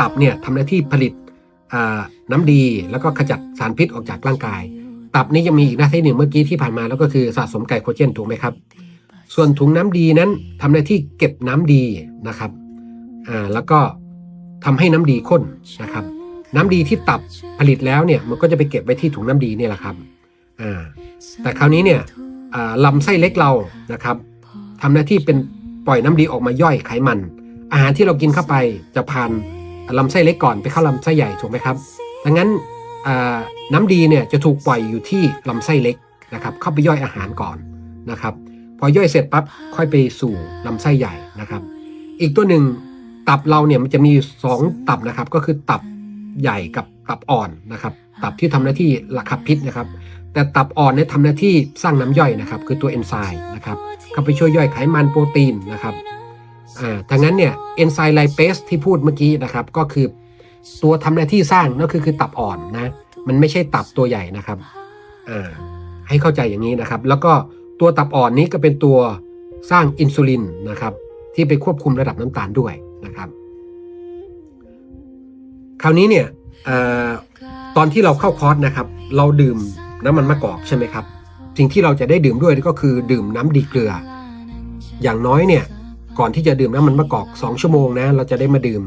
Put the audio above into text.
ตับเนี่ยทำหน้าที่ผลิตน้ำดีแล้วก็ขจัดสารพิษออกจากร่างกาย ตับนี้ยังมีอีกหน้าที่หนึ่งเมื่อกี้ที่ผ่านมาแล้วก็คือสะสมไกลโคเจนถูกไหมครับ ส่วนถุงน้ำดีนั้นทำหน้าที่เก็บน้ำดีนะครับอ่าแล้วก็ทำให้น้ำดีข้นนะครับ น้ำดีที่ตับผลิตแล้วเนี่ยมันก็จะไปเก็บไว้ที่ถุงน้ำดีเนี่ยแหละครับอ่าแต่คราวนี้เนี่ยลำไส้เล็กเรานะครับทำหน้าที่เป็นปล่อยน้ำดีออกมาย่อยไขมัน อาหารที่เรากินเข้าไปจะผ่าน ลำไส้เล็กก่อนไปเข้าลำไส้ใหญ่ถูกไหมครับ ดังนั้นน้ำดีเนี่ยจะถูกปล่อยอยู่ที่ลำไส้เล็กนะครับ เข้าไปย่อยอาหารก่อนนะครับ พอย่อยเสร็จปั๊บค่อยไปสู่ลำไส้ใหญ่นะครับ อีกตัวหนึ่งตับเราเนี่ยมันจะมีสองตับนะครับ ก็คือตับใหญ่กับตับอ่อนนะครับ ตับที่ทำหน้าที่ระคับพิษนะครับ แต่ตับอ่อนเนี่ยทำหน้าที่สร้างน้ำย่อยนะครับ คือตัวเอนไซม์นะครับเข้าไปช่วยย่อยไขมันโปรตีนนะครับ อ่าดังนั้นเนี่ยเอนไซม์ไลเปสที่พูดเมื่อกี้นะครับ ก็คือตัวทำหน้าที่สร้างนั่นคือคือตับอ่อนนะ มันไม่ใช่ตับตัวใหญ่นะครับอ่าให้เข้าใจอย่างนี้นะครับ แล้วก็ตัวตับอ่อนนี้ก็เป็นตัวสร้างอินซูลินนะครับ ที่ไปควบคุมระดับน้ำตาลด้วยนะครับ คราวนี้เนี่ยเออตอนที่เราเข้าคอร์สนะครับ เราดื่มน้ำมันมะกอกใช่ไหมครับ สิ่งที่เราจะได้ดื่มด้วยก็คือดื่มน้ำดีเกลือ อย่างน้อยเนี่ย ก่อนที่จะดื่มน้ำมันมะกอก 2 ชั่วโมงนะ เราจะได้มาดื่ม